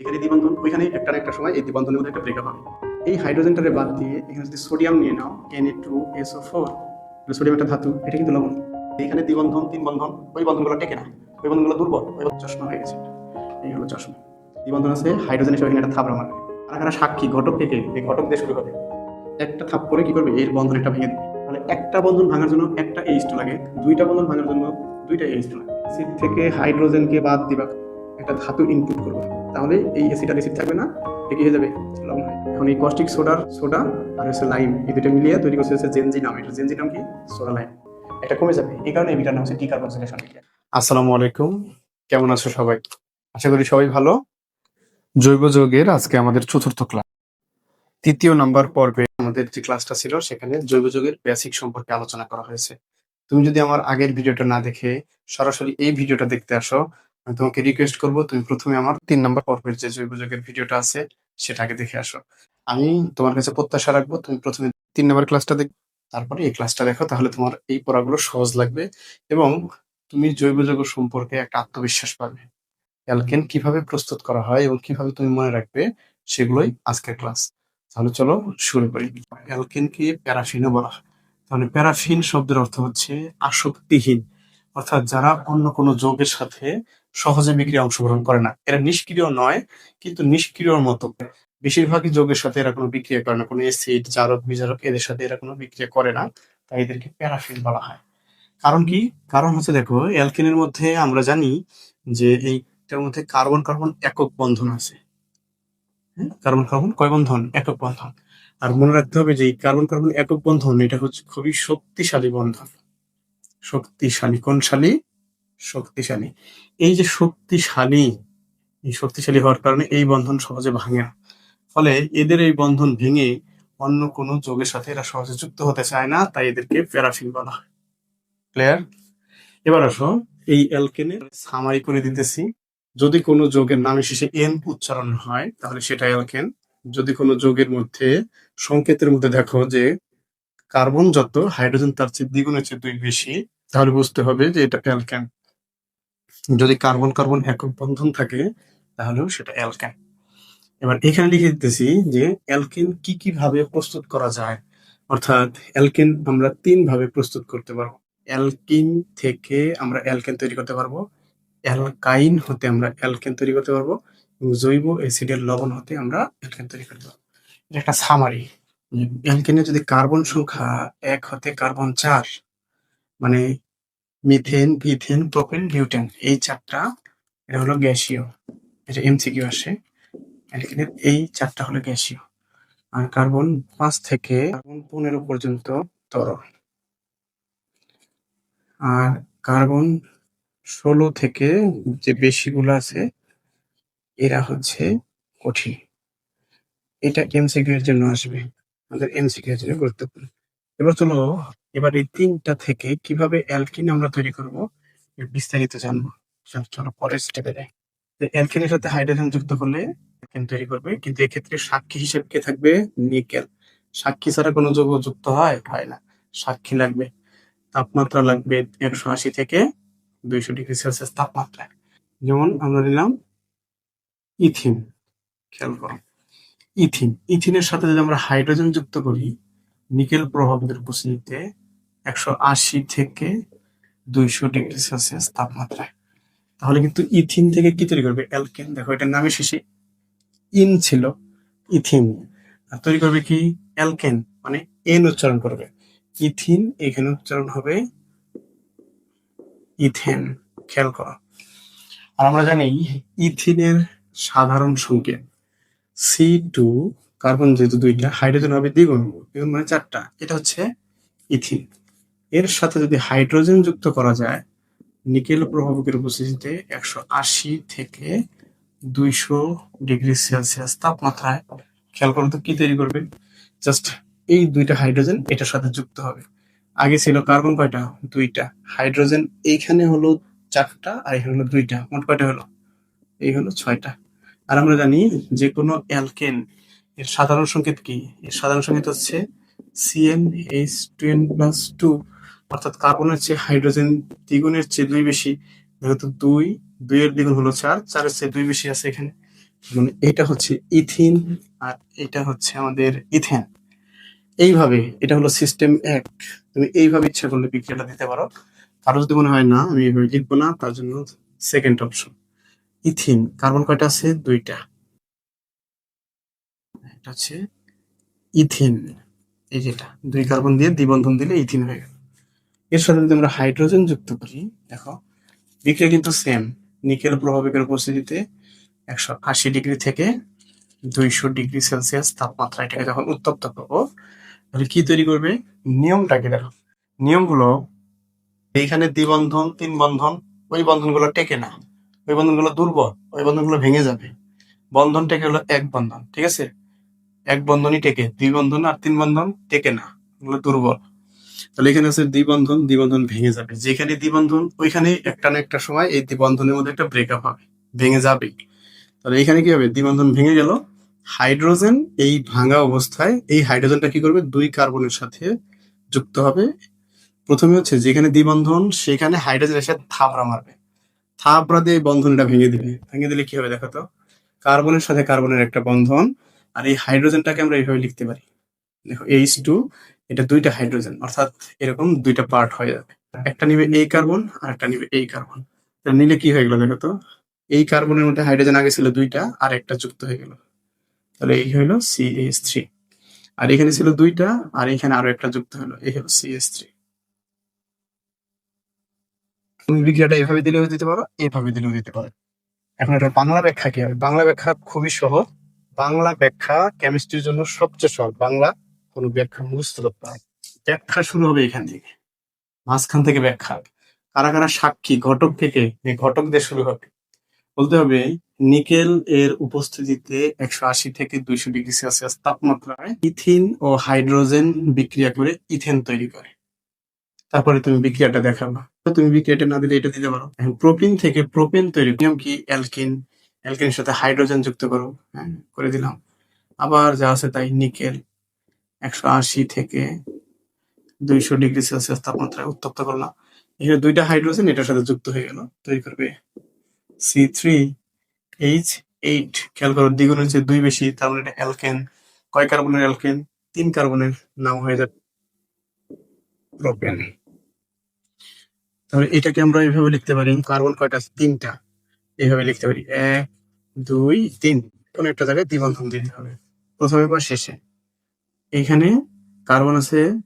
এখানে দ্বিবন্ধন, ওইখানে একটা একটা সময় এই দ্বিবন্ধনের মধ্যে একটা ব্রেকআপ হবে। এই হাইড্রোজেনটারে বাদ দিয়ে এখানে যদি সোডিয়াম নিয়ে নাও N A two S O four sodium একটা ধাতু, এটা কিন্তু লবণ। এখানে দ্বিবন্ধন, তিন বন্ধন, ওই বন্ধনগুলো টেকে না। ওই বন্ধনগুলো দুর্বল, ওই চশমা হয়ে গেছে। এই হলো চশমা। দ্বিবন্ধন আছে হাইড্রোজেন হিসেবে এখানে একটা থাপড়া মারবে। আর এখানে সাক্ষী, ঘটক থেকে, এই ঘটক দিয়ে শুরু হবে। একটা থাপ করে কি করবে? এর বন্ধন একটা ভেঙে দেবে। তাহলে একটা বন্ধন ভাঙার জন্য একটা এইচ লাগে, দুইটা বন্ধন ভাঙার জন্য দুইটা এইচ লাগে। অ্যাসিড থেকে হাইড্রোজেনকে বাদ দিবা। একটা ধাতু ইনপুট করবে। তাহলে এই অ্যাসিড আর অ্যাসিড থাকবে না কি হয়ে যাবে। হয়ে। এখন এই কস্টিক সোডার সোডা আর হচ্ছে লাইম এই দুটো মিলিয়ে তৈরি করছে হচ্ছে জেনজিনাম এটা জেনজিনাম কি? সোডা লাইম এটা কমে যাবে। এই কারণে এই নাম হচ্ছে ডিকার্বক্সিলেশন আসসালামু আলাইকুম। কেমন আছো সবাই? আশা করি সবাই ভালো। জৈব যৌগের আজকে আমাদের চতুর্থ ক্লাস তৃতীয় নাম্বার পর্বে আমাদের যে ক্লাসটা ছিল সেখানে জৈব যৌগের বেসিক সম্পর্কে আলোচনা করা হয়েছে। তুমি যদি আমার আগের ভিডিওটা না দেখে সরাসরি এই ভিডিওটা দেখতে আসো আমি তোমাকে রিকোয়েস্ট করব, তুমি প্রথমে আমার তিন নাম্বার পর্বের যে জৈব যৌগের ভিডিওটা আছে সেটা আগে দেখে আসো। আমি তোমার কাছে প্রত্যাশা রাখব, তুমি প্রথমে তিন নাম্বার ক্লাসটা দেখ, তারপরে এই ক্লাসটা দেখো, তাহলে তোমার এই পড়াগুলো সহজ লাগবে এবং তুমি জৈব যৌগ সম্পর্কে একটা আত্মবিশ্বাস পাবে। অ্যালকেন কীভাবে প্রস্তুত করা হয় এবং কীভাবে তুমি মনে রাখবে, সেগুলোই আজকের ক্লাস তাহলে চলো শুরু করি। অ্যালকেনকে প্যারাফিনও বলা হয়। তাহলে প্যারাফিন শব্দের অর্থ হচ্ছে আসক্তিহীন। অর্থাৎ যারা অন্য কোনো যোগের সাথে সহজে বিক্রিয়া অংশগ্রহণ করে না। এরা নিষ্ক্রিয় নয়, কিন্তু নিষ্ক্রিয়র মতো। বেশিরভাগই যোগের সাথে এরা কোনো বিক্রিয়া করে না। কোনো এসিড জারক, বিজারক এদের সাথে এরা কোনো বিক্রিয়া করে না, তাই এদেরকে প্যারাফিন বলা হয়। কারণ কি? কারণ হচ্ছে দেখো অ্যালকেনের মধ্যে আমরা জানি যে এইটার মধ্যে কার্বন কার্বন একক বন্ধন আছে। হ্যাঁ? কার্বন কার্বন কয় বন্ধন? একক বন্ধন। আর মনে রাখতে হবে যে এই কার্বন কার্বন একক বন্ধন, এটা হচ্ছে খুবই শক্তিশালী বন্ধন। শক্তিশালী কোনশালী শক্তিশালী। এই যে শক্তিশালী, এই শক্তিশালী হওয়ার কারণে এই বন্ধন সহজে ভাঙে না। ফলে এদের এই বন্ধন ভেঙে অন্য কোনো যোগের সাথে এরা সহজে যুক্ত হতে চায় না, তাই এদেরকে প্যারাফিন বলা হয়। ক্লিয়ার এবার আসো, এই অ্যালকেনের সামারি করে দিতেছি। যদি কোনো যোগের নামে শেষে এন উচ্চারণ হয়, তাহলে সেটা অ্যালকেন। যদি কোনো যোগের মধ্যে, সংকেতের মধ্যে দেখো যে কার্বন যত, হাইড্রোজেন তার চেয়ে দ্বিগুণের চেয়ে দুই বেশি, তাহলে বুঝতে হবে যে এটা অ্যালকেন। যদি কার্বন কার্বন একক বন্ধন থাকে, তাহলেও সেটা অ্যালকেন। এবার এখানে লিখে দিতেছি যে অ্যালকেন কি কি ভাবে প্রস্তুত করা যায়। অর্থাৎ অ্যালকেন আমরা তিন ভাবে প্রস্তুত করতে পারব। অ্যালকিন থেকে আমরা অ্যালকেন তৈরি করতে পারব, অ্যালকাইন হতে আমরা অ্যালকেন তৈরি করতে পারব জৈব অ্যাসিডের লবণ হতে আমরা অ্যালকেন তৈরি করতে পারব। এটা একটা সামারি অ্যালকেনের যদি কার্বন সংখ্যা এক হতে কার্বন চার মানে মিথেন ইথেন প্রোপেন বিউটেন এই চারটা, এটা হলো গ্যাসীয়। এটা এমসিকিউ আসে। অ্যালকেনের এই চারটা হলো গ্যাসীয়। আর কার্বন পাঁচ থেকে কার্বন পনেরো পর্যন্ত তরল। আর কার্বন ষোলো থেকে যে বেশিগুলো আছে, এরা হচ্ছে কঠিন। এটা এমসিকিউ এর জন্য আসবে। আমাদের এমসিকিউ এর জন্য গুরুত্বপূর্ণ। এবার চলো এবার এই তিনটা থেকে কীভাবে অ্যালকিন আমরা তৈরি করব বিস্তারিত জানব। চলো, পরের স্টেপে যাই। অ্যালকিনের সাথে হাইড্রোজেন যুক্ত করলে অ্যালকিন তৈরি করবে কিন্তু এক্ষেত্রে সাক্ষী হিসেবে কে থাকবে? নিকেল সাক্ষী ছাড়া কোনো যৌগ যুক্ত হয় হয় না। সাক্ষী লাগবে। তাপমাত্রা লাগবে একশো আশি থেকে দুইশো ডিগ্রি সেলসিয়াস তাপমাত্রায়। যেমন আমরা নিলাম ইথিন। খেয়াল করো। ইথিন। ইথিনের সাথে যদি আমরা হাইড্রোজেন যুক্ত করি নিকেল প্রভাবের উপস্থিতিতে একশো আশি থেকে দুইশো ডিগ্রি সেলসিয়াস তাপমাত্রায়। তাহলে কিন্তু ইথিন থেকে কি তৈরি করবে? অ্যালকেন। দেখো, এটার নামে শেষে ইন ছিল, ইথিন। তৈরি করবে কি? অ্যালকেন মানে এন উচ্চারণ করবে। ইথিন, এখানে উচ্চারণ হবে ইথেন। খেয়াল করো। আর আমরা জানি ইথিনের সাধারণ সংকেত। সি টু কার্বন যেহেতু দুইটা, হাইড্রোজেন হবে দ্বিগুণ দ্বিগুণ মানে চারটা। এটা হচ্ছে ইথিন। এর সাথে যদি হাইড্রোজেন যুক্ত করা যায়, নিকেল প্রভাবকের উপস্থিতিতে একশো আশি থেকে দুইশো ডিগ্রি সেলসিয়াস তাপমাত্রায়, খেয়াল করো তো কি তৈরি করবে? জাস্ট এই দুইটা হাইড্রোজেন এটার সাথে যুক্ত হবে। আগে ছিল কার্বন কয়টা? দুইটা। হাইড্রোজেন এইখানে হলো চারটা আর এখানে হলো দুইটা। মোট কয়টা হলো? এই হলো ছয়টা। আর আমরা জানি যে কোনো অ্যালকেন, এর সাধারণ সংকেত কি? এর সাধারণ সংকেত হচ্ছে C N H two n plus two অর্থাৎ কার্বনের চেয়ে হাইড্রোজেন দ্বিগুণের চেয়ে দুই বেশি, যেহেতু দুই, দুইয়ের দ্বিগুণ হলো চার, চারের চেয়ে দুই বেশি আছে এখানে। মানে এটা হচ্ছে ইথিন আর এটা হচ্ছে আমাদের ইথেন। এইভাবে এটা হলো সিস্টেম এক। তুমি এইভাবে ইচ্ছা করলে বিক্রিয়াটা দিতে পারো। কারও যদি মনে হয় না, আমি এইভাবে লিখব না, তার জন্য সেকেন্ড অপশন ইথিন, কার্বন কয়টা আছে? দুইটা। এটা হচ্ছে ইথিন। এই যেটা দুই কার্বন দিয়ে দ্বিবন্ধন দিলে ইথিন হয়ে গেল। এর সাথে যদি আমরা হাইড্রোজেন যুক্ত করি, দেখো বিক্রিয়া কিন্তু সেম নিকেল প্রভাবকের উপস্থিতিতে একশো আশি ডিগ্রি থেকে দুইশো ডিগ্রি সেলসিয়াস তাপমাত্রা এটাকে যখন উত্তপ্ত করব, তাহলে কি তৈরি করবে? নিয়মটাকে দেখো। নিয়মগুলো, এইখানে দ্বিবন্ধন তিন বন্ধন, ওই বন্ধনগুলো টেকে না। ওই বন্ধনগুলো দুর্বল, ওই বন্ধনগুলো ভেঙে যাবে। বন্ধন টেকে হলো এক বন্ধন, ঠিক আছে? এক বন্ধনই টেকে দুই বন্ধন আর তিন বন্ধন টেকে না ওগুলো দুর্বল। তাহলে এখানে আছে দ্বিবন্ধন দ্বিবন্ধন ভেঙে যাবে। যেখানে দ্বিবন্ধন, ওইখানে একটা না একটা সময় এই দ্বিবন্ধনের মধ্যে একটা ব্রেকআপ হবে, ভেঙে যাবে। তাহলে এখানে কি হবে? দ্বিবন্ধন ভেঙে গেল। হাইড্রোজেন এই ভাঙা অবস্থায়, এই হাইড্রোজেনটা কি করবে? দুই কার্বনের সাথে যুক্ত হবে। প্রথমে হচ্ছে যেখানে দ্বিবন্ধন, সেখানে হাইড্রোজেন এসে থাবড়া মারবে। থাবড়া দিয়ে বন্ধনটা ভেঙে দিবে। ভেঙে দিলে কি হবে দেখো তো? কার্বনের সাথে কার্বনের একটা বন্ধন, আর এই হাইড্রোজেনটাকে আমরা এইভাবে লিখতে পারি। দেখো এইচ টু এটা দুইটা হাইড্রোজেন অর্থাৎ এরকম দুইটা পার্ট হয়ে যাবে। একটা নিবে এই কার্বন আর একটা নিবে এই কার্বন নিলে কি হয়ে গেল দেখো তো? এই কার্বনের মধ্যে হাইড্রোজেন আগে ছিল দুইটা আর একটা যুক্ত হয়ে গেল। তাহলে এই হলো সিএস থ্রি আর এখানে ছিল দুইটা আর এখানে আরও একটা যুক্ত হলো, এই হলো সিএস থ্রি তুমি বিক্রিয়াটা এভাবে দিলেও দিতে পারো, এভাবে দিলেও দিতে পারো। এখন এটা বাংলা ব্যাখ্যা কি হবে? বাংলা ব্যাখ্যা খুবই সহজ। বাংলা ব্যাখ্যা কেমিস্ট্রির জন্য সবচেয়ে সহজ। বাংলা কোনো ব্যাখ্যা মুখস্থ ব্যাখ্যা শুরু হবে এখান থেকে। মাঝখান থেকে ব্যাখ্যা কারা কারা সাক্ষী, ঘটক থেকে? ঘটক দিয়ে শুরু হবে। বলতে হবে, নিকেল এর উপস্থিতিতে একশো আশি থেকে দুইশো ডিগ্রি সেলসিয়াস তাপমাত্রায় ইথিন ও হাইড্রোজেন বিক্রিয়া করে ইথেন তৈরি করে। তারপরে তুমি বিক্রিয়াটা দেখাবা। তুমি বিক্রিয়াটা না দিলে এটা দিতে পারো। প্রোপিন থেকে প্রোপেন তৈরি নিয়ম কি? অ্যালকিন। অ্যালকিনের সাথে হাইড্রোজেন যুক্ত করো। হ্যাঁ করে দিলাম। আবার যা আছে তাই নিকেল। একশো আশি থেকে দুইশো ডিগ্রি সেলসিয়াস তাপমাত্রায় উত্তপ্ত করলাম এখানে দুইটা হাইড্রোজেন এটার সাথে যুক্ত হয়ে গেল তৈরি করবে সি থ্রি এইচ এইট। খেয়াল করো দ্বিগুণের যে দুই বেশি তার মানে এটা অ্যালকেন কয় কার্বনের অ্যালকেন? তিন কার্বনের নাম হয়ে যাবে। প্রোপেন তাহলে এটাকে আমরা এইভাবে লিখতে পারি কার্বন কয়টা আছে? তিনটা। এইভাবে লিখতে পারি এক দুই তিন। কোন একটা জায়গায় দ্বিবন্ধন দিতে হবে। প্রথমে বা শেষে। এইখানে কার্বন আছে,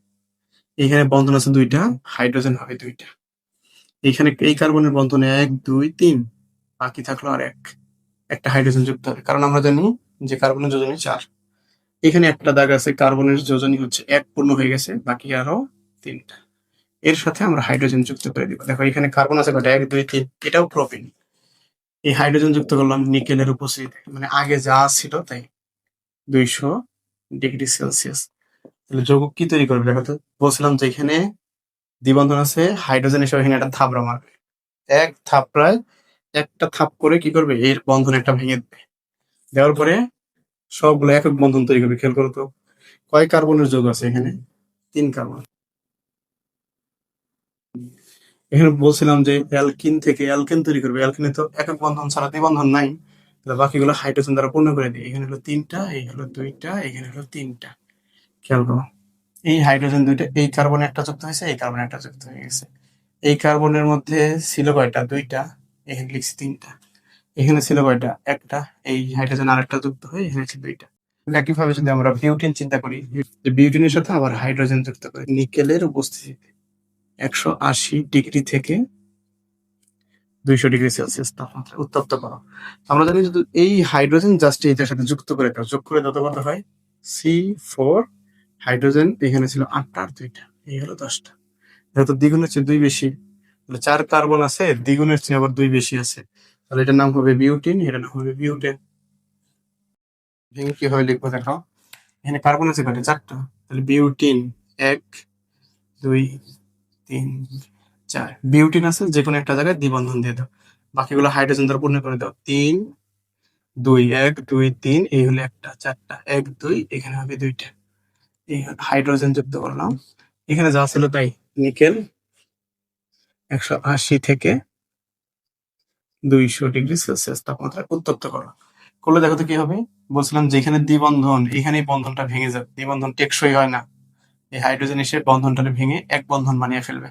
এখানে বন্ধন আছে দুইটা, হাইড্রোজেন হবে দুইটা। এখানে এই কার্বনের বন্ধনে এক, দুই, তিন, বাকি থাকল আর এক। একটা হাইড্রোজেন যুক্ত হবে। কারণ আমরা জানি যে কার্বনের যোজনী চার। এখানে একটা দাগ আছে, কার্বনের যোজনী হচ্ছে এক পূর্ণ হয়ে গেছে, বাকি আরও তিনটা। এর সাথে আমরা হাইড্রোজেন যুক্ত করে দিব। দেখো, এখানে কার্বন আছে কয়টা? এক, দুই, তিন। এটাও প্রোপিন। এই হাইড্রোজেন যুক্ত করলাম, নিকেলের উপস্থিতি। মানে আগে যা ছিল তাই। দুইশো ডিগ্রি সেলসিয়াস। তাহলে যৌগ কি তৈরি করবে? দেখো তো, বলছিলাম যে এখানে দ্বিবন্ধন আছে, হাইড্রোজেন হিসেবে এখানে একটা থাবড়া মারবে। এক থাপড়ায় একটা থাপ করে কি করবে? এর বন্ধন একটা ভেঙে দেবে। দেওয়ার পরে সবগুলো একক বন্ধন তৈরি করবে, খেয়াল করো তো। কয় কার্বনের যোগ আছে এখানে? তিন কার্বন। এখানে বলছিলাম যে অ্যালকিন থেকে অ্যালকেন তৈরি করবে। অ্যালকিনে তো একক বন্ধন ছাড়া দ্বিবন্ধন নাই। বাকিগুলো হাইড্রোজেন দ্বারা পূর্ণ করে দিই। এখানে হলো তিনটা এই হলো দুইটা, এখানে হলো তিনটা। খেয়াল করো, এই হাইড্রোজেন দুইটা, এই কার্বনে একটা যুক্ত হয়েছে, এই কার্বনে একটা যুক্ত হয়ে গেছে। এই কার্বনের মধ্যে ছিল কয়টা? দুইটা, এখানে লিখছি তিনটা। এখানে ছিল কয়টা? একটা, এই হাইড্রোজেন আরেকটা যুক্ত হয়ে এখানে ছিল দুইটা। একইভাবে যদি আমরা বিউটিন চিন্তা করি বিউটিনের সাথে আবার হাইড্রোজেন যুক্ত করি, নিকেলের উপস্থিতিতে একশো আশি ডিগ্রি থেকে দুইশো ডিগ্রি সেলসিয়াস তাপমাত্রা উত্তপ্ত করো। আমরা জানি যদি এই হাইড্রোজেন জাস্ট এইটার সাথে যুক্ত করে দাও। যোগ করে যত কত হয়? সি ফোর হাইড্রোজেন এখানে ছিল আটটা আর দুইটা। এই হলো দশটা। যেহেতু দ্বিগুণের চেয়ে দুই বেশি, তাহলে চার কার্বন আছে, দ্বিগুণের চেয়ে আবার দুই বেশি আছে। তাহলে এটার নাম হবে বিউটিন, এটার নাম হবে বিউটেন। কি হয় লিখব দেখো। এখানে কার্বন আছে কয়টা? চারটা। তাহলে বিউটিন এক, দুই, তিন চার। বিউটিন আছে যে কোনো একটা জায়গায় দ্বিবন্ধন দিয়ে দাও। বাকিগুলো হাইড্রোজেন দ্বারা পূর্ণ করে দাও। তিন, দুই, এক, দুই, তিন, এই হলো একটা, চারটা, এক, দুই, এখানে হবে দুইটা। এই হাইড্রোজেন যুক্ত করলাম। এখানে যা ছিল তাই নিকেল একশো আশি থেকে দুইশো ডিগ্রি সেলসিয়াস তাপমাত্রায় উত্তপ্ত করো করলে দেখো তো কি হবে? বলছিলাম যেখানে দ্বিবন্ধন এখানে বন্ধনটা ভেঙে যাবে। দ্বিবন্ধন টেকসই হয় না। এই হাইড্রোজেন এসে বন্ধনটা ভেঙে এক বন্ধন বানিয়ে ফেলবে।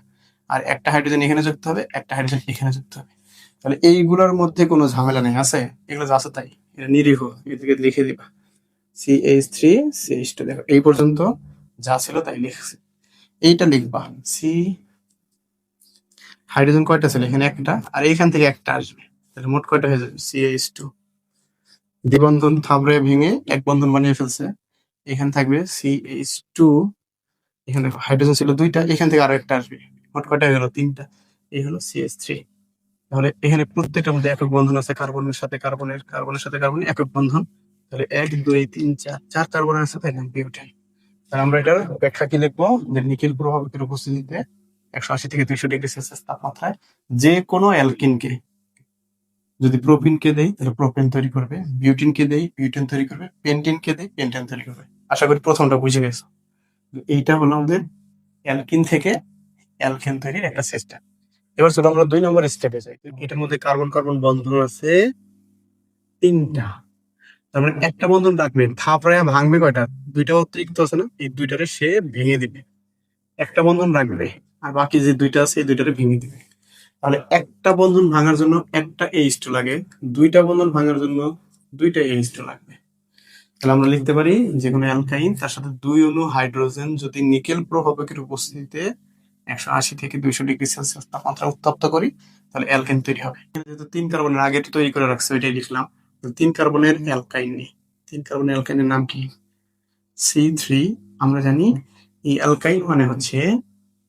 আর একটা হাইড্রোজেন এখানে যুক্ত হবে, একটা হাইড্রোজেন এখানে যুক্ত হবে। তাহলে এইগুলোর মধ্যে কোনো ঝামেলা নেই, আছে? এগুলো আছে তাই। এটা নিরীহ, এদিকে লিখে দিবা। C H three C H two দেখো, এই পর্যন্ত যা ছিল তাই লিখছি। এইটা লিখবা। সি হাইড্রোজেন কয়টা ছিল? এখানে একটা, আর এইখান থেকে একটা আসবে। তাহলে মোট কয়টা হয়ে যাবে? সি এইচ টু দ্বিবন্ধন থাবড়ে ভেঙে এক বন্ধন বানিয়ে ফেলছে। এখানে থাকবে সি এইচ টু এখানে হাইড্রোজেন ছিল দুইটা, এখান থেকে আরও একটা আসবে। মোট হয়ে গেল তিনটা। এই হলো সি এইচ থ্রি তাহলে এখানে প্রত্যেকটার মধ্যে একক বন্ধন আছে কার্বনের সাথে কার্বনের কার্বনের সাথে কার্বনের একক বন্ধন। তাহলে এক, দুই, তিন, চার চার কার্বনের সাথে বিউটেন তাহলে আমরা এটার ব্যাখ্যা কি লিখব? যে নিকেল প্রভাবকের উপস্থিতিতে একশো আশি থেকে দুইশো ডিগ্রি সেলসিয়াস তাপমাত্রায় যে কোনো অ্যালকিনকে, যদি প্রোপিনকে দেই, তাহলে প্রোপেন তৈরি করবে বিউটিনকে দেই, বিউটেন তৈরি করবে পেন্টিনকে দেই, পেন্টেন তৈরি করবে। আশা করি প্রথমটা বুঝে গেছো। এইটা হলো আমাদের অ্যালকিন থেকে অ্যালকেন তৈরির একটা সিস্টেম। এবার আমরা দুই নম্বর স্টেপে যাই। এটার মধ্যে কার্বন কার্বন বন্ধন আছে তিনটা। তার মানে একটা বন্ধন রাখবে থাপড়ায় ভাঙবে কয়টা? দুইটা অতিরিক্ত আছে না? এই দুইটারে সে ভেঙে দিবে। একটা বন্ধন রাখবে আর বাকি যে দুইটা আছে এই দুইটারে ভেঙে দিবে। তাহলে একটা বন্ধন ভাঙার জন্য একটা এইচ টু লাগে দুইটা বন্ধন ভাঙার জন্য দুইটা এইচ টু লাগবে। তাহলে আমরা লিখতে পারি যে কোনো অ্যালকাইন তার সাথে দুই অণু হাইড্রোজেন যদি নিকেল প্রভাবকের উপস্থিতিতে একশো আশি থেকে দুইশো ডিগ্রি সেলসিয়াস তাপমাত্রা উত্তপ্ত করি, তাহলে অ্যালকেন তৈরি হবে। যেহেতু তিন কার্বনের আগে তৈরি করে রাখছে, ওইটাই লিখলাম। তিন কার্বনের অ্যালকাইন নেই। তিন কার্বনের অ্যালকাইনের নাম কি? সি থ্রি, আমরা জানি এই অ্যালকাইন মানে হচ্ছে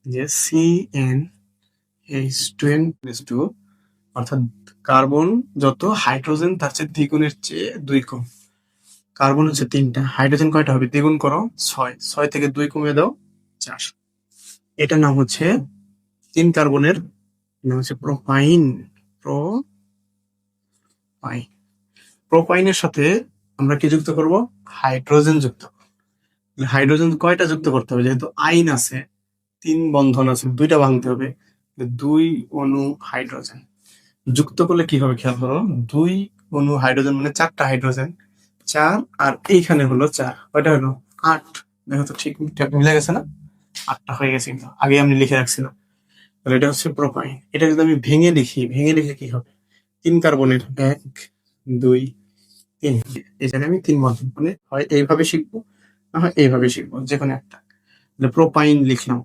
যে C N H two N two অর্থাৎ কার্বন যত হাইড্রোজেন, তার চেয়ে দ্বিগুণের চেয়ে দুই কম। কার্বন হচ্ছে তিনটা। হাইড্রোজেন কয়টা হবে? দ্বিগুণ করো, ছয়। ছয় থেকে দুই কমিয়ে দাও, চার। এটার নাম হচ্ছে তিন কার্বনের নাম হচ্ছে প্রোপাইন প্রো পাইন প্রোপাইনের সাথে আমরা কি যুক্ত করব? হাইড্রোজেন যুক্ত হাইড্রোজেন কয়টা যুক্ত করতে হবে? যেহেতু আইন আছে, তিন বন্ধন আছে, দুইটা ভাঙতে হবে দুই অণু হাইড্রোজেন। যুক্ত করলে কি হবে খেয়াল করো? দুই অণু হাইড্রোজেন মানে চারটা হাইড্রোজেন। চার আর এইখানে হলো চার। কয়টা হলো? আট। দেখো তো ঠিক মিলে গেছে না? আটটা হয়ে গেছে কিন্তু। আগে আমি লিখে রাখছিলাম। তাহলে এটা হচ্ছে প্রোপাইন এটা যদি আমি ভেঙে লিখি, ভেঙে লিখে কি হবে? তিন কার্বনের এক, দুই, তিন। এই আমি তিন বন্ধন। মানে হয় এইভাবে শিখব, না হয় এইভাবে শিখব যে কোনো একটা। তাহলে প্রোপাইন লিখলাম।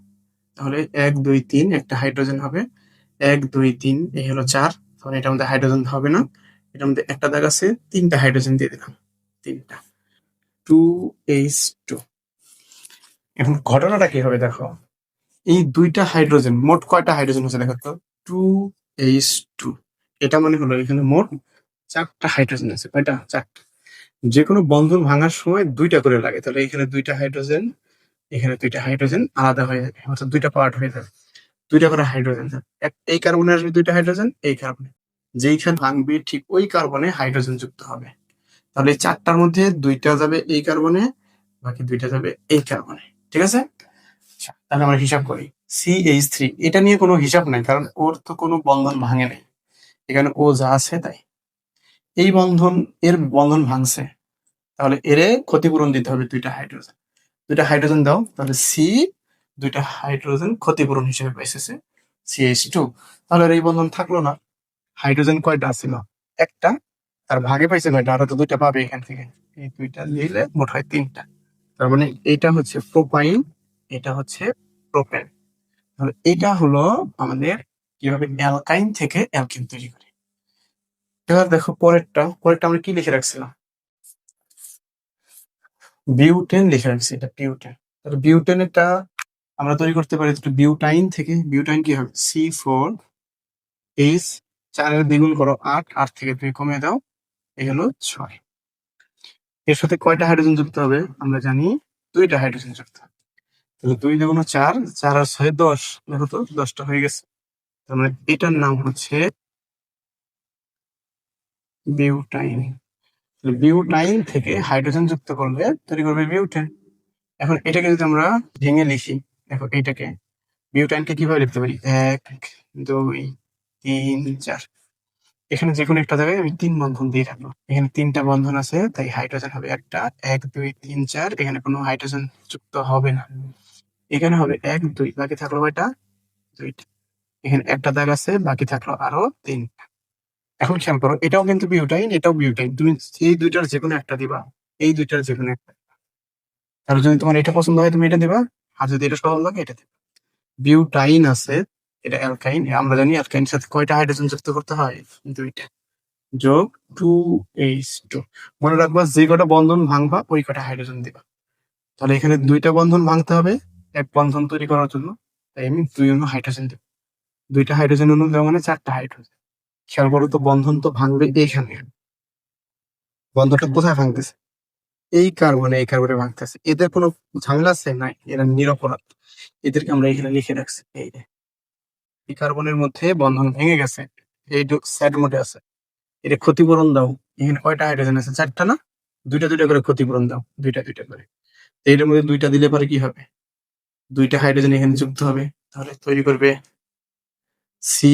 তাহলে এক, দুই, তিন, একটা হাইড্রোজেন হবে। এক, দুই, তিন, এই হলো চার। তাহলে এটার মধ্যে হাইড্রোজেন হবে না। এটার মধ্যে একটা দাগ আছে, তিনটা হাইড্রোজেন দিয়ে দিলাম। তিনটা। টু এইচ টু এখন ঘটনাটা কি হবে দেখো? এই দুইটা হাইড্রোজেন, মোট কয়টা হাইড্রোজেন হচ্ছে দেখো তো? Two H two. এটা মানে হলো এখানে মোট চারটা হাইড্রোজেন আছে, কয়টা? চারটা। যে কোনো বন্ধন ভাঙার সময় দুইটা করে লাগে, তাহলে এখানে দুইটা হাইড্রোজেন, এখানে দুইটা হাইড্রোজেন, আলাদা হয়ে যাবে অর্থাৎ দুইটা পার্ট হয়ে যাবে। দুইটা করে হাইড্রোজেন। এই কার্বনে আসবে দুইটা হাইড্রোজেন, এই কার্বনে। যেইখানে ভাঙবে ঠিক ওই কার্বনে হাইড্রোজেন যুক্ত হবে। তাহলে চারটার মধ্যে দুইটা যাবে এই কার্বনে, বাকি দুইটা যাবে এই কার্বনে। ঠিক আছে? আচ্ছা, তাহলে আমরা হিসাব করি। সি এইচ থ্রি এটা নিয়ে কোনো হিসাব নাই কারণ ওর তো কোনো বন্ধন ভাঙে নাই। এখানে ও যা আছে তাই। এই বন্ধন এর বন্ধন ভাঙছে। তাহলে এরে ক্ষতিপূরণ দিতে হবে দুইটা হাইড্রোজেন দুইটা হাইড্রোজেন দাও তাহলে সি দুইটা হাইড্রোজেন ক্ষতিপূরণ হিসেবে পাইছে সি এইচ টু তাহলে এই বন্ধন থাকল না। হাইড্রোজেন কয়টা ছিল? একটা। তার ভাগে পাইছে কয়টা? আরও তো দুইটা পাবে এখান থেকে। এই দুইটা নিলে মোট হয় তিনটা। তার মানে এইটা হচ্ছে প্রোপাইন, এটা হচ্ছে প্রোপেন তাহলে এটা হলো আমাদের কীভাবে অ্যালকাইন থেকে অ্যালকিন তৈরি করে। এবার দেখো পরেরটা পরেরটা আমরা কি লিখে রাখছিলাম? বিউটেন লিখে রাখছি, এটা বিউটেন। তাহলে বিউটেনেরটা আমরা তৈরি করতে পারি বিউটাইন থেকে। বিউটাইন কি হবে? সি ফোর এইচ চারের দ্বিগুণ করো আট আট থেকে দুই কমিয়ে দাও, এই ছয়। এর সাথে কয়টা হাইড্রোজেন যুক্ত হবে? আমরা জানি দুইটা হাইড্রোজেন যুক্ত। তাহলে দুই দ্বিগুণ চার চার আর ছয় দশ, দেখো তো, দশটা হয়ে গেছে। তার মানে এটার নাম হচ্ছে বিউটাইন। বিউটাইন থেকে হাইড্রোজেন যুক্ত করলে তৈরি করবে বিউটেন। এখন এটাকে যদি আমরা ভেঙে লিখি, দেখো এইটাকে, বিউটাইনকে কীভাবে লিখতে পারি? এক, দুই, তিন, চার। এখানে যে কোনো একটা জায়গায় আমি তিন বন্ধন দিয়ে রাখব এখানে তিনটা বন্ধন আছে, তাই হাইড্রোজেন হবে একটা, এক, দুই, তিন, চার, এখানে কোনো হাইড্রোজেন যুক্ত হবে না। এখানে হবে এক, দুই, বাকি থাকল কয়টা? দুইটা। এখানে একটা দাগ আছে, বাকি থাকল আরও তিনটা। এখন খেয়াল করো, এটাও কিন্তু বিউটাইন, এটাও বিউটাইন। তুমি এই দুইটার যে কোনো একটা দিবা, এই দুইটার যে কোনো একটা। তাহলে যদি তোমার এটা পছন্দ হয়, তুমি এটা দিবা, আর যদি এটা পছন্দ লাগে, এটা দিবা। বিউটাইন আছে এটা অ্যালকাইন আমরা জানি অ্যালকাইনের সাথে কয়টা হাইড্রোজেন যুক্ত করতে হয়? দুইটা। যোগ টু এইচ টু মনে রাখবা যে কটা বন্ধন ভাঙবা, ওই কটা হাইড্রোজেন দিবা। তাহলে এখানে দুইটা বন্ধন ভাঙতে হবে, এক বন্ধন তৈরি করার জন্য, তাই আমি দুই অণু হাইড্রোজেন দেব। দুইটা হাইড্রোজেন অণু দেওয়া মানে চারটা হাইড্রোজেন খেয়াল করো তো, বন্ধন তো ভাঙবে এইখানে। বন্ধনটা কোথায় ভাঙতেছে? এই কার্বনে এই কার্বনে ভাঙতেছে। এদের কোনো ঝামেলা আছে? নাই, এরা নিরপরাধ। এদেরকে আমরা এখানে লিখে রাখছি। এই। কার্বনের মধ্যে বন্ধন ভেঙে গেছে। এই স্যাড মোডে আছে। এটা ক্ষতিপূরণ দাও। এখানে কয়টা হাইড্রোজেন আছে? চারটা না? দুইটা দুইটা করে ক্ষতিপূরণ দাও। দুইটা দুইটা করে। এটার মধ্যে দুইটা দিলে পরে কি হবে? দুইটা হাইড্রোজেন এখানে যুক্ত হবে। তাহলে তৈরি করবে সি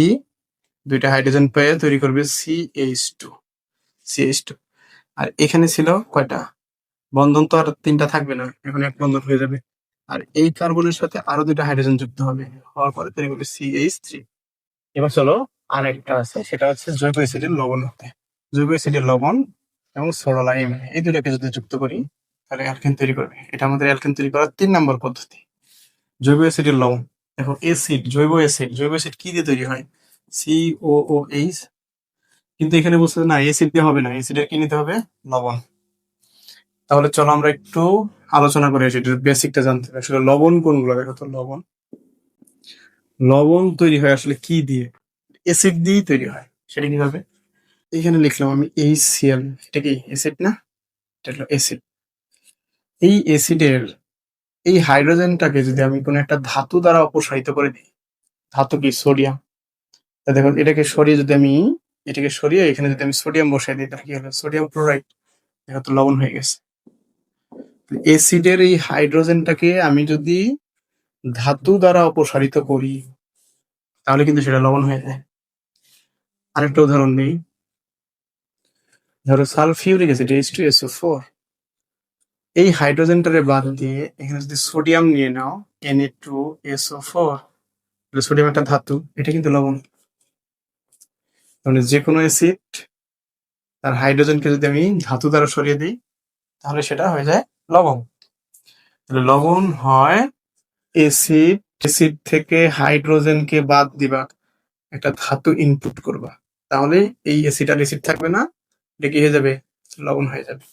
দুইটা হাইড্রোজেন পেয়ে তৈরি করবে C H two C H two আর এখানে ছিল কয়টা? বন্ধন তো আর তিনটা থাকবে না। এখন এক বন্ধন হয়ে যাবে। আর এই কার্বনের সাথে আরও দুইটা হাইড্রোজেন যুক্ত হবে। হওয়ার পরে তৈরি করবে সি এইচ থ্রি এবার চলো আর একটা আছে, সেটা হচ্ছে জৈব অ্যাসিডের লবণ হতে। জৈব অ্যাসিডের লবণ এবং সোডা লাইম এই দুটাকে যদি যুক্ত করি, তাহলে অ্যালকেন তৈরি করবে। এটা আমাদের অ্যালকেন তৈরি করার তিন নম্বর পদ্ধতি। জৈব অ্যাসিডের লবণ। দেখো অ্যাসিড জৈব অ্যাসিড জৈব অ্যাসিড কি দিয়ে তৈরি হয়? সি ও ও এইচ কিন্তু এখানে বলছে না অ্যাসিড দিয়ে হবে না। অ্যাসিডের কি নিতে হবে? লবণ। তাহলে চলো আমরা একটু আলোচনা করে আসি বেসিকটা জানতে হবে। আসলে লবণ কোনগুলো? দেখো তো, লবণ। লবণ তৈরি হয় আসলে কি দিয়ে? অ্যাসিড দিয়েই তৈরি হয়। সেটা কীভাবে? এখানে লিখলাম আমি এইচ সিএল এটা কি অ্যাসিড না? এটা হলো অ্যাসিড এই অ্যাসিডের এই হাইড্রোজেনটাকে যদি আমি কোনো একটা ধাতু দ্বারা অপসারিত করে দিই, ধাতু কি? সোডিয়াম তা দেখুন, এটাকে সরিয়ে যদি আমি, এটাকে সরিয়ে এখানে যদি আমি সোডিয়াম বসাই দিই, তাহলে কি হলো সোডিয়াম ক্লোরাইড দেখো তো, লবণ হয়ে গেছে। অ্যাসিডের এই হাইড্রোজেনটাকে আমি যদি ধাতু দ্বারা অপসারিত করি, তাহলে কিন্তু সেটা লবণ হয়ে যায়। আরেকটা উদাহরণ নেই। ধরো sulphuric acid H two S O four এই হাইড্রোজেনটারে বাদ দিয়ে এখানে যদি সোডিয়াম নিয়ে নাও N A two S O four sodium একটা ধাতু, এটা কিন্তু লবণ। মানে যে কোনো অ্যাসিড তার হাইড্রোজেনকে যদি আমি ধাতু দ্বারা সরিয়ে দিই, তাহলে সেটা হয়ে যায় লবণ। লবণ হয় অ্যাসিড অ্যাসিড থেকে হাইড্রোজেনকে বাদ দিবা, একটা ধাতু ইনপুট করবা। তাহলে এই অ্যাসিড আর অ্যাসিড থাকবে না, এটা হয়ে যাবে? লবণ হয়ে যাবে।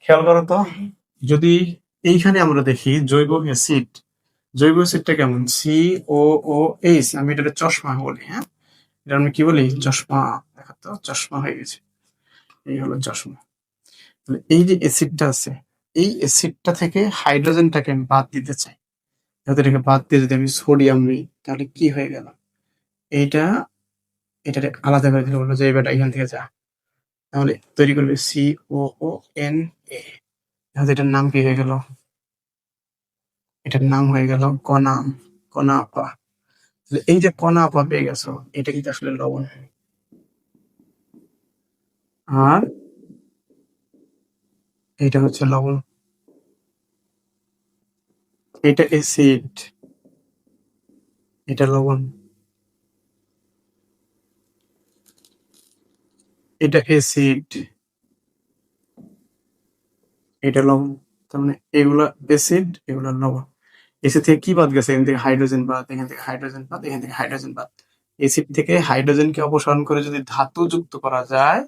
খেয়াল করো তো, যদি এইখানে আমরা দেখি জৈব অ্যাসিড জৈব অ্যাসিডটা কেমন? সি ও ও এইচ আমি এটা চশমা বলি হ্যাঁ? এটা আমি কি বলি? চশমা, দেখো তো, চশমা হয়ে গেছে। এই হলো চশমা। এই যে অ্যাসিডটা আছে এই অ্যাসিডটা থেকে হাইড্রোজেনটাকে আমি বাদ দিতে চাই। যাতে এটাকে বাদ দিয়ে যদি আমি সোডিয়াম নিই, তাহলে কি হয়ে গেল? এইটা এটা আলাদা করে দিলে বলব যে এবারটা এখান থেকে যা। তাহলে তৈরি করবে সি ও ও এন এ তাহলে এটার নাম কি হয়ে গেল? এটার নাম হয়ে গেল কনাম তাহলে এই যে কণা আপা পেয়ে গেছো, এটা কিন্তু আসলে লবণ। আর এটা হচ্ছে লবণ। এটা অ্যাসিড এটা লবণ। এটা অ্যাসিড এটা লবণ। তার মানে এগুলো অ্যাসিড এগুলো লবণ। এসিড থেকে কি বাদ গেছে? এখান থেকে হাইড্রোজেন বাদ, এখান থেকে হাইড্রোজেন বাদ, এখান থেকে হাইড্রোজেন বাদ। এসিড থেকে হাইড্রোজেনকে অপসারণ করে যদি ধাতু যুক্ত করা যায়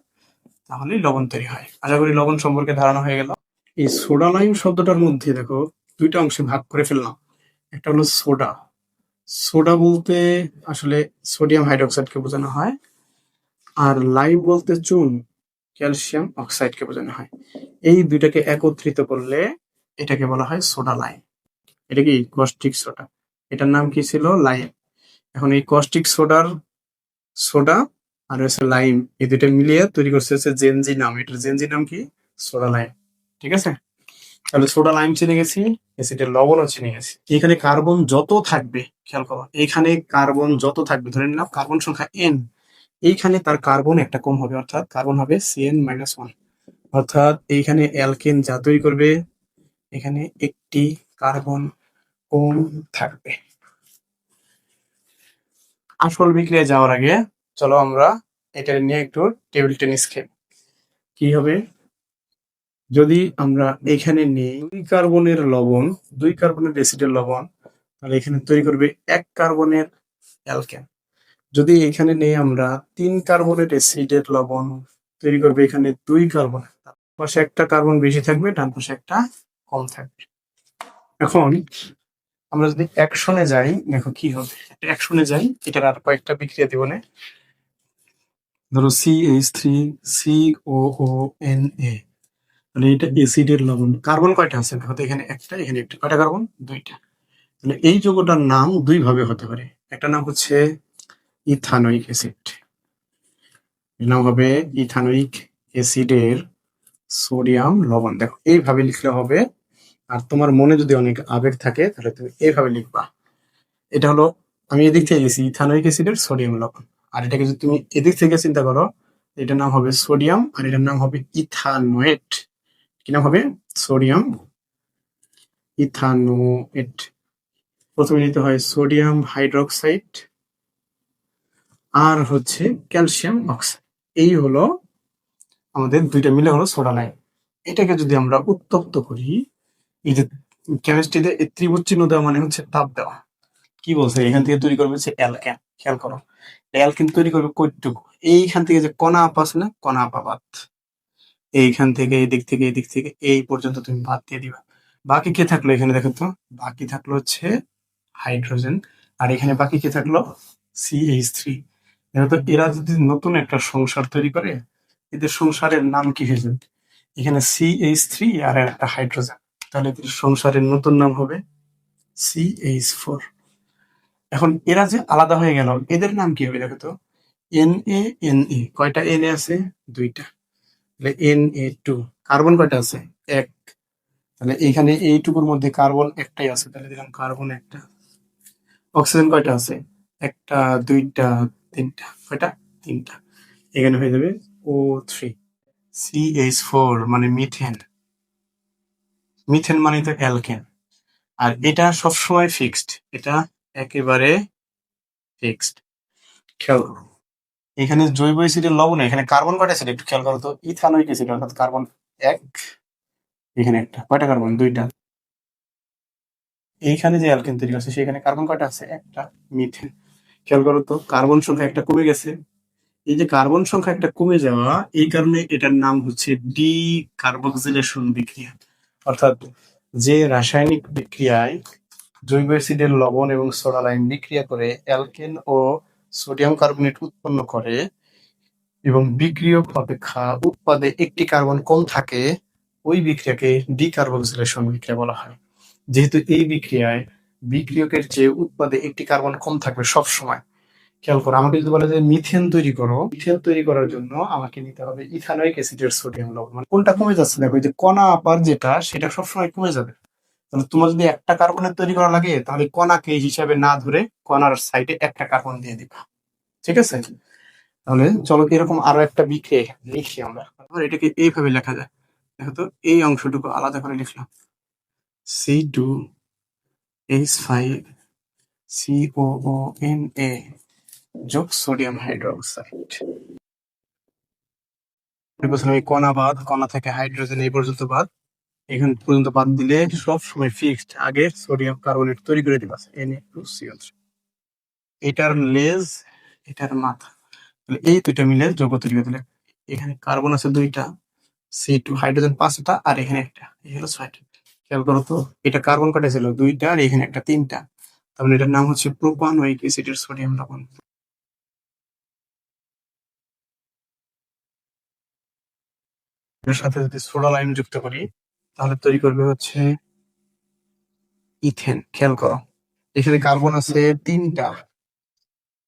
তাহলে লবণ তৈরি হয়। আশা করি লবণ সম্পর্কে ধারণা হয়ে গেল। এই সোডা লাইম শব্দটার মধ্যে দেখো, দুইটা অংশে ভাগ করে ফেললাম। একটা হলো সোডা। সোডা বলতে আসলে সোডিয়াম হাইড্রোক্সাইডকে বোঝানো হয়, আর লাইম বলতে চুন ক্যালসিয়াম অক্সাইডকে বোঝানো হয়। এই দুইটাকে একত্রিত করলে এটাকে বলা হয় সোডা লাইম। এটা কি কস্টিক সোডা? এটার নাম কি ছিল? লাইম। এখন এই কস্টিক সোডার, সোডা আর হচ্ছে লাইম, এই দুইটা মিলিয়ে তৈরি করছে হচ্ছে জেনজি নাম। এটার জেনজি নাম কি? সোডা লাইম ঠিক আছে? তাহলে সোডা লাইম চিনে গেছি অ্যাসিডের লবণও চিনে গেছি। এখানে কার্বন যত থাকবে, খেয়াল করো, এখানে কার্বন যত থাকবে, ধরে নিলাম কার্বন সংখ্যা এন এইখানে তার কার্বন একটা কম হবে, অর্থাৎ কার্বন হবে সিএন মাইনাস ওয়ান অর্থাৎ এইখানে অ্যালকেন যা তৈরি করবে, এখানে একটি কার্বন কম থাকবে। আসল বিক্রিয়া যাওয়ার আগে চলো আমরা এটা নিয়ে একটু টেবিল টেনিস খেলি। কি হবে? যদি আমরা এখানে নিই দুই কার্বনের লবণ, দুই কার্বনের অ্যাসিডের লবণ, তাহলে এখানে তৈরি করবে এক কার্বনের অ্যালকেন যদি এখানে নেই আমরা তিন কার্বনের অ্যাসিডের লবণ, তৈরি করবে এখানে দুই কার্বন। পাশে একটা কার্বন বেশি থাকবে, ডান পাশে একটা কম থাকবে। এখন আমরা যদি অ্যাকশনে যাই, দেখো কি হবে। অ্যাকশনে যাই, এটার আর কয়েকটা বিক্রিয়া দিব ধরো C H three C O N A মানে এটা এসিডের লবণ কার্বন কয়টা আছে? দেখো এখানে একটা এখানে একটা, কয়টা কার্বন দুইটা। তাহলে এই যৌগটার নাম দুই ভাবে হতে পারে। একটা নাম হচ্ছে ইথানোইক অ্যাসিড নাম হবে ইথানোইক অ্যাসিডের সোডিয়াম লবণ। দেখো, এইভাবে লিখলে হবে, আর তোমার মনে যদি অনেক আবেগ থাকে, তাহলে তুমি এইভাবে লিখবা। এটা হলো, আমি এদিক থেকে গেছি ইথানোইক অ্যাসিডের সোডিয়াম লবণ। আর এটাকে যদি তুমি এদিক থেকে চিন্তা করো, এটার নাম হবে সোডিয়াম আর এটার নাম হবে ইথানোয়েট। কি নাম হবে? সোডিয়াম। ইথানোয়েট। প্রথমে নিতে হয় সোডিয়াম হাইড্রোক্সাইড আর হচ্ছে ক্যালসিয়াম অক্সাইড। এই হলো আমাদের দুইটা মিলে হলো সোডা লাইন। এটাকে যদি আমরা উত্তপ্ত করি, এই যে কেমিস্ট্রিতে ত্রিভুজ চিহ্ন দেওয়া মানে হচ্ছে তাপ দেওয়া। কি বলছে? এখান থেকে তৈরি করবে হচ্ছে অ্যালকেন খেয়াল করো। তৈরি করবে কইটুকু। এইখান থেকে যে কণা আপ আছে না, কণা আপা বাদ এইখান থেকে এই দিক থেকে এই দিক থেকে, এই পর্যন্ত তুমি বাদ দিয়ে দিবা। বাকি কে থাকল এখানে দেখো তো? বাকি থাকল হচ্ছে হাইড্রোজেন। আর এখানে বাকি কে থাকল? C H three. দেখো এরা যদি নতুন একটা সংসার তৈরি করে, এদের সংসারের নাম কি হয়ে যাবে? এখানে সিএইচ থ্রি আর একটা হাইড্রোজেন। তাহলে এদের সংসারের নতুন নাম হবে সিএইচ ফোর। এখন এরা যে আলাদা হয়ে গেল। এদের নাম কি হবে দেখো তো? এন এ এন এ কয়টা এন এ আছে? দুইটা। তাহলে এন এ টু কার্বন কয়টা আছে? এক। তাহলে এইখানে এইটুকুর মধ্যে কার্বন একটাই আছে। তাহলে দিলাম কার্বন একটা। অক্সিজেন কয়টা আছে? একটা, দুইটা, তিনটা। কয়টা? তিনটা। এখানে হয়ে যাবে ও থ্রি সি এইচ ফোর মানে মিথেন মিথেন মানে তো অ্যালকেন আর এটা সবসময় ফিক্সড এটা একেবারে ফিক্সড খেয়াল করো। এখানে জৈব অ্যাসিডের লবণ, এখানে কার্বন কয়টা অ্যাসিড একটু খেয়াল করো তো। ইথানোইক অ্যাসিড অর্থাৎ কার্বন এক, এখানে একটা। কয়টা কার্বন দুইটা। এইখানে যে অ্যালকেন তৈরি আছে সেখানে কার্বন কয়টা আছে? একটা। মিথেন খেয়াল করো তো কার্বন সংখ্যা একটা কমে গেছে। এই যে কার্বন সংখ্যা একটা কমে যাওয়া, এই কারণে এটার নাম হচ্ছে ডি কার্বক্সিলেশন বিক্রিয়া। অর্থাৎ যে রাসায়নিক বিক্রিয়ায় জৈব অ্যাসিডের লবণ এবং সোডা লাইম বিক্রিয়া করে অ্যালকেন ও সোডিয়াম কার্বনেট উৎপন্ন করে এবং বিক্রিয়ক অপেক্ষা উৎপাদে একটি কার্বন কম থাকে, ওই বিক্রিয়াকে ডিকার্বক্সিলেশন বিক্রিয়া বলা হয়। যেহেতু এই বিক্রিয়ায় বিক্রিয়কের চেয়ে উৎপাদে একটি কার্বন কম থাকবে সব সময় খেয়াল করো, আমাকে যদি বলে যে মিথেন তৈরি করো, মিথেন তৈরি করার জন্য আমাকে নিতে হবে ইথানোইক অ্যাসিডের সোডিয়াম লবণ। মানে কোনটা কমে যাচ্ছে? দেখো যে কণা আপার যেটা, সেটা সবসময় কমে যাবে। তাহলে তোমার যদি একটা কার্বনের তৈরি করা লাগে, তাহলে কণাকে হিসাবে না ধরে কণার সাইডে একটা কার্বন দিয়ে দিবা। ঠিক আছে? তাহলে চলো এরকম আরও একটা বিক্রিয়া লিখি আমরা। এটাকে এইভাবে লেখা যায়। দেখো তো, এই অংশটুকু আলাদা করে লিখলাম। C two H five C O N A যোগ সোডিয়াম হাইড্রোক্সাইড বলছিলাম এই কণা বাদ, কণা থেকে হাইড্রোজেন এই পর্যন্ত বাদ। এখান পর্যন্ত বাদ দিলে সব সময় ফিক্সড আগে সোডিয়াম কার্বনেট তৈরি করে দিবা এন টু সিও এটার লেজ, এটার মাথা। তাহলে এই দুইটা মিলে যৌগ তৈরি করে দিলে, এখানে কার্বন আছে দুইটা সি টু হাইড্রোজেন পাঁচটা, আর এখানে একটা, এই হলো ছয়টা। খেয়াল করো তো, এটা কার্বন কটা ছিল দুইটা, আর এখানে একটা তিনটা। তার মানে এটার নাম হচ্ছে প্রোপানোয়িক অ্যাসিডের সোডিয়াম লবণ। সাথে যদি সোডা লাইম যুক্ত করি তাহলে তৈরি করবে হচ্ছে ইথেন, খেয়াল করো। এখানে কার্বন আছে তিনটা।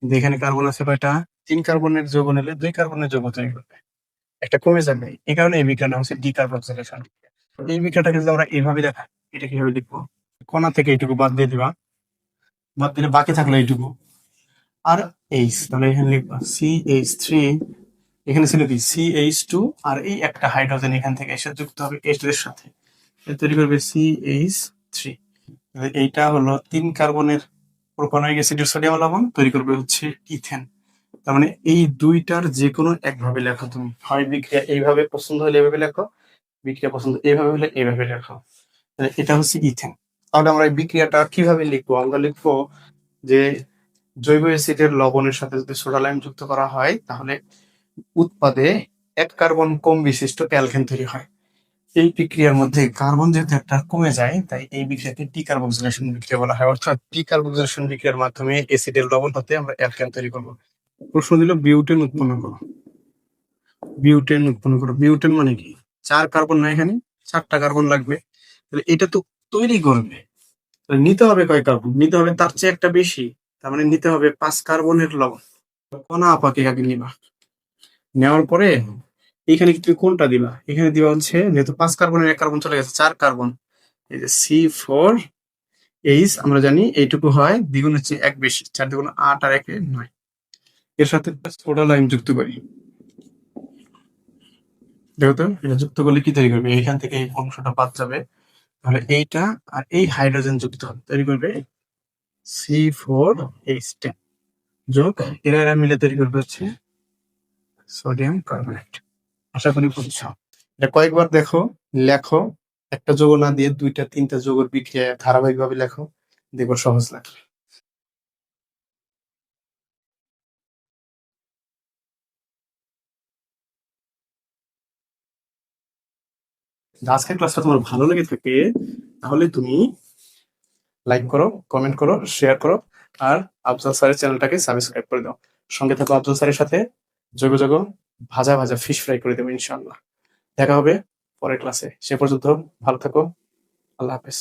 এখানে কার্বন আছে কয়টা? তিন কার্বনের যৌগ নিলে দুই কার্বনের যৌগ তৈরি করবে। একটা কমে যাবে। এই কারণে এই বিক্রিয়ার নাম হচ্ছে ডিকার্বক্সিলেশন এই বিক্রিয়াটাকে যদি আমরা এইভাবে দেখা, এটা কীভাবে লিখব? কণা থেকে এইটুকু বাদ দিয়ে দিবা। বাদ দিলে বাকি থাকল এইটুকু। আর এইচ তাহলে এখানে লিখবা সি এইচ থ্রি এখানে ছিল কি? সি এইচ টু আর এই একটা হাইড্রোজেন এখান থেকে এসে যুক্ত হবে এইচ এর সাথে। তৈরি করবে সি এইচ থ্রি এইটা হলো তিন কার্বনের প্রোপানয়িক অ্যাসিডের সোডিয়াম লবণ, তৈরি করবে হচ্ছে ইথেন। তার মানে এই দুইটার যে কোনো একভাবে লেখো তুমি। হয় বিক্রিয়া এইভাবে পছন্দ হলে এইভাবে লেখো, বিক্রিয়া পছন্দ এইভাবে হলে এইভাবে লেখো। এটা হচ্ছে ইথেন। তাহলে আমরা এই বিক্রিয়াটা কীভাবে লিখব? আমরা লিখব যে জৈব অ্যাসিডের লবণের সাথে যদি সোডা লাইম যুক্ত করা হয়, তাহলে উৎপাদে এক কার্বন কম বিশিষ্ট অ্যালকেন তৈরি হয়। এই প্রক্রিয়ার মধ্যে কার্বন যেহেতু একটা কমে যায়, তাই এই বিক্রিয়াকে ডিকার্বক্সিলেশন বিক্রিয়া বলা হয়। অর্থাৎ ডিকার্বক্সিলেশন বিক্রিয়ার মাধ্যমে অ্যাসিডের লবণ হতে আমরা অ্যালকেন তৈরি করব। প্রশ্ন দিল বিউটেন উৎপন্ন করো। বিউটেন উৎপন্ন করো। বিউটেন মানে কি? চার কার্বন না এখানে, চারটা কার্বন লাগবে। তাহলে এটা তো তৈরি করবে। নিতে হবে কয় কার্বন নিতে হবে তার চেয়ে একটা বেশি। তার মানে নিতে হবে পাঁচ কার্বনের লবণ। কোনা আপাকে আগে নিবা? নেওয়ার পরে এখানে তুমি কোনটা দিবা? এখানে দিবা হচ্ছে, যেহেতু পাঁচ কার্বনের এক কার্বন চলে গেছে, চার কার্বন। এই যে সি ফোর এইচ আমরা জানি এইটুকু হয় দ্বিগুণ হচ্ছে এক বেশি, চার দ্বিগুণ আট আর একে নয়। এর সাথে সোডা লাইম যুক্ত করি। দেখো তো, এটা যুক্ত করলে কি তৈরি করবে? এইখান থেকে এই অংশটা বাদ যাবে। তাহলে এইটা আর এই হাইড্রোজেন যুক্ত হবে। তৈরি করবে সি ফোর এইচ টেন যোগ, এরা মিলে তৈরি করবে হচ্ছে সোডিয়াম কার্বনেট আশা করি বুঝছ। এটা কয়েকবার দেখো, লেখো, একটা যোগ না দিয়ে দুইটা, তিনটা যোগের বিক্রিয়া ধারাবাহিকভাবে লেখো দেখো সহজ লাগবে। আজকের ক্লাসটা তোমার ভালো লেগে থাকে, তাহলে তুমি লাইক করো, কমেন্ট করো, শেয়ার করো, আর আফজাল স্যারের চ্যানেলটাকে সাবস্ক্রাইব করে দাও। সঙ্গে থাকো আফজাল স্যারের সাথে যোগ যোগ ভাজা ভাজা ফিশ ফ্রাই করে দেবো ইনশাল্লাহ দেখা হবে পরের ক্লাসে সে পর্যন্ত ভালো থাকো। আল্লাহ হাফেজ।